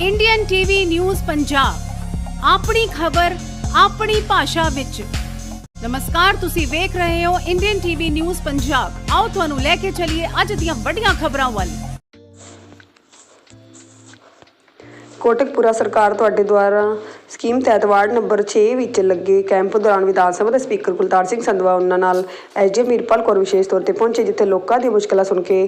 Indian TV news Punjab ਆਪਣੀ ਖਬਰ, ਆਪਣੀ ਭਾਸ਼ਾ ਵਿੱਚ। ਨਮਸਕਾਰ, ਤੁਸੀਂ ਵੇਖ ਰਹੇ ਹੋ ਇੰਡੀਅਨ ਟੀਵੀ ਨਿਊਜ਼ ਪੰਜਾਬ ਆਓ ਤੁਹਾਨੂੰ ਲੈ ਕੇ ਚੱਲੀਏ ਅੱਜ ਦੀਆਂ ਵੱਡੀਆਂ ਖਬਰਾਂ ਵੱਲ। ਕੋਟਕਪੂਰਾ ਸਰਕਾਰ ਤੁਹਾਡੇ ਦੁਆਰਾ ਸਕੀਮ ਤਹਿਤ ਵਾਰਡ ਨੰਬਰ 6 ਵਿੱਚ ਲੱਗੇ ਕੈਂਪ ਦੌਰਾਨ ਵਿਧਾਨ ਸਭਾ ਦੇ ਸਪੀਕਰ ਕੁਲਤਾਰ ਸਿੰਘ ਸੰਧਵਾ, ਉਹਨਾਂ ਨਾਲ ਐਸਡੀ ਮੀਰਪਾਲ ਕੌਰ ਵਿਸ਼ੇਸ਼ ਤੌਰ ਤੇ ਪਹੁੰਚੇ, ਜਿੱਥੇ ਲੋਕਾਂ ਦੀ ਮੁਸ਼ਕਲਾਂ ਸੁਣ ਕੇ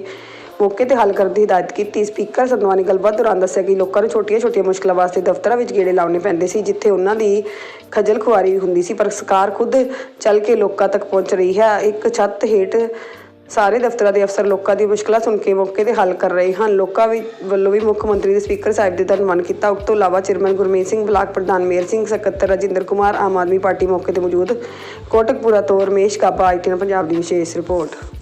ਮੌਕੇ ਤੇ ਹੱਲ ਕਰਨ ਦੀ ਹਦਾਇਤ ਕੀਤੀ। ਸਪੀਕਰ ਸੰਧਵਾ ਨੇ ਗੱਲਬਾਤ ਦੌਰਾਨ ਦੱਸਿਆ ਕਿ ਲੋਕਾਂ ਨੂੰ ਛੋਟੀਆਂ-ਛੋਟੀਆਂ ਮੁਸ਼ਕਲਾਂ ਵਾਸਤੇ ਦਫ਼ਤਰਾਂ ਵਿੱਚ ਗੇੜੇ ਲਾਉਣੇ ਪੈਂਦੇ ਸੀ, ਜਿੱਥੇ ਉਹਨਾਂ ਦੀ ਖੱਜਲ ਖੁਆਰੀ ਹੁੰਦੀ ਸੀ, ਪਰ ਸਰਕਾਰ ਖੁਦ ਚੱਲ ਕੇ ਲੋਕਾਂ ਤੱਕ ਪਹੁੰਚ ਰਹੀ ਹੈ। ਇੱਕ ਛੱਤ ਹੇਠ ਸਾਰੇ ਦਫ਼ਤਰਾਂ ਦੇ ਅਫਸਰ ਲੋਕਾਂ ਦੀ ਮੁਸ਼ਕਲਾਂ ਸੁਣ ਕੇ ਮੌਕੇ ਤੇ ਹੱਲ ਕਰ ਰਹੇ ਹਨ। ਲੋਕਾਂ ਵੀ ਵੱਲੋਂ ਵੀ ਮੁੱਖ ਮੰਤਰੀ ਦੇ ਸਪੀਕਰ ਸਾਹਿਬ ਦੇ ਧੰਨਵਾਦ ਕੀਤਾ। ਉਸ ਤੋਂ ਇਲਾਵਾ ਚੇਅਰਮੈਨ ਗੁਰਮੀਤ ਸਿੰਘ, ਬਲਾਕ ਪ੍ਰਧਾਨ ਮੇਰ ਸਿੰਘ, ਸਕੱਤਰ ਰਾਜਿੰਦਰ ਕੁਮਾਰ, ਆਮ ਆਦਮੀ ਪਾਰਟੀ ਮੌਕੇ ਤੇ ਮੌਜੂਦ। ਕੋਟਕਪੁਰਾ ਤੋਂ ਰਮੇਸ਼ ਕਾਬਾ ਆਈਟੀਐਨ ਪੰਜਾਬ ਦੀ ਵਿਸ਼ੇਸ਼ ਰਿਪੋਰਟ।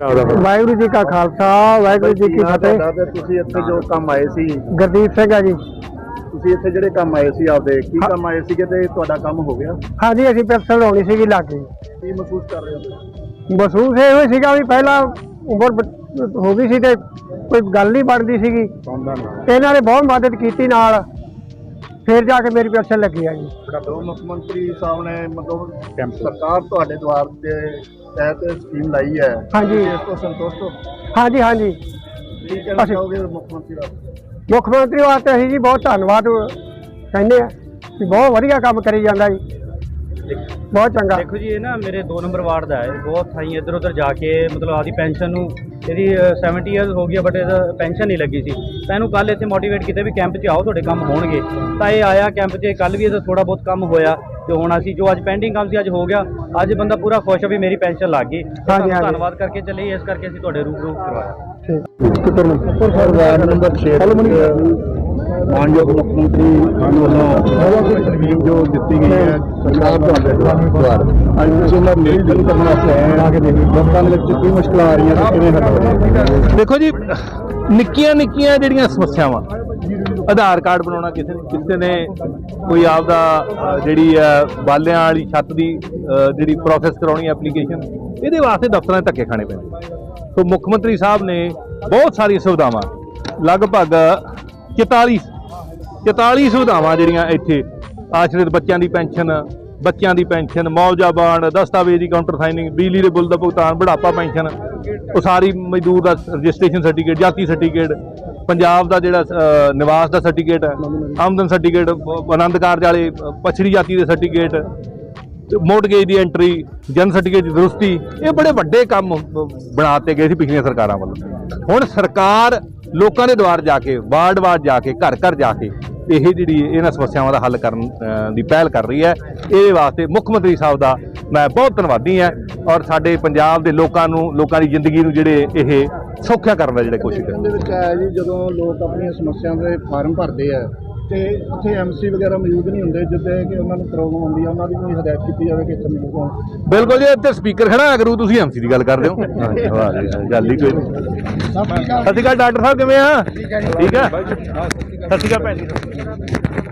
ਵਾਹਿਗੁਰੂ ਜੀ ਕਾ ਖਾਲਸਾ ਵਾਹਿਗੁਰੂ ਜੀ ਕੀ ਫਤਿਹ। ਤੁਸੀਂ ਇੱਥੇ ਜੋ ਕੰਮ ਆਏ ਸੀ। ਗੁਰਦੀਪ ਸਿੰਘ ਆ ਜੀ। ਤੁਸੀਂ ਇੱਥੇ ਜਿਹੜੇ ਕੰਮ ਆਏ ਸੀ ਆਪਦੇ ਕੀ ਕੰਮ ਆਏ ਸੀਗੇ ਤੇ ਤੁਹਾਡਾ ਕੰਮ ਹੋ ਗਿਆ? ਹਾਂਜੀ ਅਸੀਂ ਪੈਨਸ਼ਨ ਲਾਉਣੀ ਸੀਗੀ ਲਾਗੇ ਕੀ। ਮਹਿਸੂਸ ਕਰ ਰਹੇ ਹੋ ਮਹਿਸੂਸ ਇਹ ਹੋਇਆ ਸੀਗਾ ਵੀ ਪਹਿਲਾਂ ਉਮਰ ਹੋ ਗਈ ਸੀ ਤੇ ਕੋਈ ਗੱਲ ਨਹੀਂ ਬਣਦੀ ਸੀਗੀ। ਇਹਨਾਂ ਨੇ ਬਹੁਤ ਮਦਦ ਕੀਤੀ ਨਾਲ। ਫਿਰ ਜਾ ਕੇ ਮੇਰੀ ਪੈਨਸ਼ਨ ਲੱਗੀ ਆ ਜੀ। ਕਦੋਂ ਮੁੱਖ ਮੰਤਰੀ ਸਾਹਿਬ ਨੇ ਮਤਲਬ ਸਰਕਾਰ ਤੁਹਾਡੇ ਦੁਆਰ ਤੇ ਤਹਿਤ ਸਕੀਮ ਲਾਈ ਹੈ। ਹਾਂਜੀ। ਤੁਸੀਂ ਇਸ ਤੋਂ ਸੰਤੁਸ਼ਟ ਹੋ? ਹਾਂਜੀ ਹਾਂਜੀ। ਕੀ ਕਹਿਣਾ ਅਸੀਂ- ਚਾਹੋਗੇ ਮੁੱਖ ਮੰਤਰੀ ਦਾ ਮੁੱਖ ਮੰਤਰੀ ਵਾਸਤੇ ਅਸੀਂ ਜੀ ਬਹੁਤ ਧੰਨਵਾਦ ਕਹਿੰਦੇ ਆ ਕਿ ਬਹੁਤ ਵਧੀਆ ਕੰਮ ਕਰੀ ਜਾਂਦਾ ਜੀ। ਬਹੁਤ ਚੰਗਾ। ਦੇਖੋ ਜੀ ਇਹ ਨਾ ਮੇਰੇ 2 ਨੰਬਰ ਵਾਰਡ ਦਾ ਹੈ। ਬਹੁਤ ਥਾਈ ਇੱਧਰ ਉੱਧਰ ਜਾ ਕੇ ਮਤਲਬ ਆਦੀ ਪੈਨਸ਼ਨ ਨੂੰ ਇਹਦੀ ਅ, 70 ਇਅਰਸ ਹੋ ਗਿਆ ਬਟ ਇਹਦਾ ਪੈਨਸ਼ਨ ਨਹੀਂ ਲੱਗੀ ਸੀ। ਤਾਂ ਇਹਨੂੰ ਕੱਲ ਇੱਥੇ ਮੋਟੀਵੇਟ ਕੀਤਾ ਵੀ ਕੈਂਪ 'ਚ ਆਓ ਤੁਹਾਡੇ ਕੰਮ ਹੋਣਗੇ। ਤਾਂ ਇਹ ਆਇਆ ਕੈਂਪ 'ਚ ਕੱਲ ਵੀ ਇਹਦਾ ਥੋੜਾ ਬਹੁਤ ਕੰਮ ਹੋਇਆ। ਤੇ ਹੁਣ ਅਸੀਂ ਜੋ ਅੱਜ ਪੈਂਡਿੰਗ ਕੰਮ ਸੀ ਅੱਜ ਹੋ ਗਿਆ। ਅੱਜ ਬੰਦਾ ਪੂਰਾ ਖੁਸ਼ ਹੈ ਵੀ ਮੇਰੀ ਪੈਨਸ਼ਨ ਲੱਗ ਗਈ। ਧੰਨਵਾਦ ਕਰਕੇ ਚੱਲੇ ਇਸ ਕਰਕੇ ਅਸੀਂ ਤੁਹਾਡੇ ਰੂਬਰੂ ਕਰਵਾਇਆ। ਸਰ ਵਾਰਡ ਨੰਬਰ 6 ਮਾਨਯੋਗ ਮੁੱਖ ਮੰਤਰੀ ਵੱਲੋਂ ਸਕੀਮ ਜੋ ਦਿੱਤੀ ਗਈ ਹੈ ਸਰਕਾਰ ਤੁਹਾਡੇ ਦੁਆਰਾ। ਅੱਜ ਤੁਸੀਂ ਉਹਨਾਂ ਮੇਲ ਗੱਲ ਕਰਨ ਵਾਸਤੇ ਆਏ ਆ ਕਿ ਲੋਕਾਂ ਦੇ ਵਿੱਚ ਕੀ ਮੁਸ਼ਕਲਾਂ ਆ ਰਹੀਆਂ ਤੇ ਕਿਵੇਂ ਹੱਲ ਹੋ ਰਹੀਆਂ? ਦੇਖੋ ਜੀ ਨਿੱਕੀਆਂ ਨਿੱਕੀਆਂ ਜਿਹੜੀਆਂ ਸਮੱਸਿਆਵਾਂ ਆਧਾਰ ਕਾਰਡ ਬਣਾਉਣਾ ਕਿਸੇ ਨੇ ਕਿਸੇ ਨੇ ਕੋਈ ਆਪਦਾ ਅ, ਜਿਹੜੀ ਹੈ ਬਾਲਿਆਂ ਵਾਲੀ ਛੱਤ ਦੀ ਜਿਹੜੀ ਪ੍ਰੋਸੈਸ ਕਰਾਉਣੀ ਐਪਲੀਕੇਸ਼ਨ ਇਹਦੇ ਵਾਸਤੇ ਦਫ਼ਤਰਾਂ 'ਚ ਧੱਕੇ ਖਾਣੇ ਪੈਂਦੇ ਸੋ ਮੁੱਖ ਮੰਤਰੀ ਸਾਹਿਬ ਨੇ ਬਹੁਤ ਸਾਰੀਆਂ ਸੁਵਿਧਾਵਾਂ ਲਗਭਗ 44 44 ਸੁਵਿਧਾਵਾਂ ਜਿਹੜੀਆਂ ਇੱਥੇ ਆਸ਼ਰਿਤ ਬੱਚਿਆਂ ਦੀ ਪੈਨਸ਼ਨ ਬੱਚਿਆਂ ਦੀ ਪੈਨਸ਼ਨ ਮੁਆਵਜ਼ਾ ਬਾਂਡ ਦਸਤਾਵੇਜ਼ੀ ਕਾਊਂਟਰ ਸਾਈਨਿੰਗ ਬਿਜਲੀ ਦੇ ਬਿੱਲ ਦਾ ਭੁਗਤਾਨ ਬੁਢਾਪਾ ਪੈਨਸ਼ਨ ਉਸਾਰੀ ਮਜ਼ਦੂਰ ਦਾ ਰਜਿਸਟ੍ਰੇਸ਼ਨ ਸਰਟੀਫਿਕੇਟ ਜਾਤੀ ਸਰਟੀਫਿਕੇਟ ਪੰਜਾਬ ਦਾ ਜਿਹੜਾ ਨਿਵਾਸ ਦਾ ਸਰਟੀਫਿਕੇਟ ਆਮਦਨ ਸਰਟੀਫਿਕੇਟ ਆਨੰਦ ਕਾਰਜ ਵਾਲੇ ਅ, ਪਛੜੀ ਜਾਤੀ ਦੇ ਸਰਟੀਫਿਕੇਟ ਮੋਟਗੇਜ ਦੀ ਐਂਟਰੀ ਜਨ ਸਰਟੀਫਿਕੇਟ ਦੀ ਦਰੁਸਤੀ ਇਹ ਬੜੇ ਵੱਡੇ ਕੰਮ ਅ, ਬਣਾਤੇ ਗਏ ਸੀ ਪਿਛਲੀਆਂ ਸਰਕਾਰਾਂ ਵੱਲੋਂ। ਹੁਣ ਸਰਕਾਰ ਲੋਕਾਂ ਦੇ ਦੁਆਰ ਜਾ ਕੇ ਵਾਰਡ ਵਾਰਡ ਜਾ ਕੇ ਘਰ ਘਰ ਜਾ ਕੇ ਇਹ ਜਿਹੜੀ ਇਹਨਾਂ ਸਮੱਸਿਆਵਾਂ ਦਾ ਹੱਲ ਕਰਨ ਦੀ ਪਹਿਲ ਕਰ ਰਹੀ ਹੈ। ਇਹਦੇ ਵਾਸਤੇ ਮੁੱਖ ਮੰਤਰੀ ਸਾਹਿਬ ਦਾ ਮੈਂ ਬਹੁਤ ਧੰਨਵਾਦੀ ਹਾਂ ਔਰ ਸਾਡੇ ਪੰਜਾਬ ਦੇ ਲੋਕਾਂ ਨੂੰ ਲੋਕਾਂ ਦੀ ਜ਼ਿੰਦਗੀ ਨੂੰ ਜਿਹੜੇ ਇਹ ਸੌਖਿਆ ਕਰਨ ਦਾ ਜਿਹੜੇ ਕੋਸ਼ਿਸ਼ ਕਰ ਦੇ ਵਿੱਚ ਆਇਆ ਜੀ ਜਦੋਂ ਲੋਕ ਆਪਣੀਆਂ ਸਮੱਸਿਆਵਾਂ ਦੇ ਫਾਰਮ ਭਰਦੇ ਆ ਤੇ ਉੱਥੇ ਐਮਸੀ ਵਗੈਰਾ ਮੌਜੂਦ ਨਹੀਂ ਹੁੰਦੇ ਜਿੱਦਾਂ ਕਿ ਉਹਨਾਂ ਨੂੰ ਪ੍ਰੋਬਲਮ ਆਉਂਦੀ ਆ ਉਹਨਾਂ ਦੀ ਵੀ ਹਦਾਇਤ ਕੀਤੀ ਜਾਵੇ ਕਿ ਇੱਥੇ ਮਿਲੋ ਬਿਲਕੁਲ ਜੀ ਇੱਥੇ ਸਪੀਕਰ ਖੜਾ ਕਰੂ ਤੁਸੀਂ ਐਮਸੀ ਦੀ ਗੱਲ ਕਰਦੇ ਹੋ। ਵਾਹ ਜੀ, ਵਾਹ, ਗੱਲ ਹੀ ਕੋਈ ਨਹੀਂ। ਸਤਿ ਸ਼੍ਰੀ ਅਕਾਲ। ਡਾਕਟਰ ਸਾਹਿਬ ਕਿਵੇਂ ਆ? ਠੀਕ ਆ ਸਤਿ ਸ਼੍ਰੀ ਅਕਾਲ ਭੈਣ ਜੀ।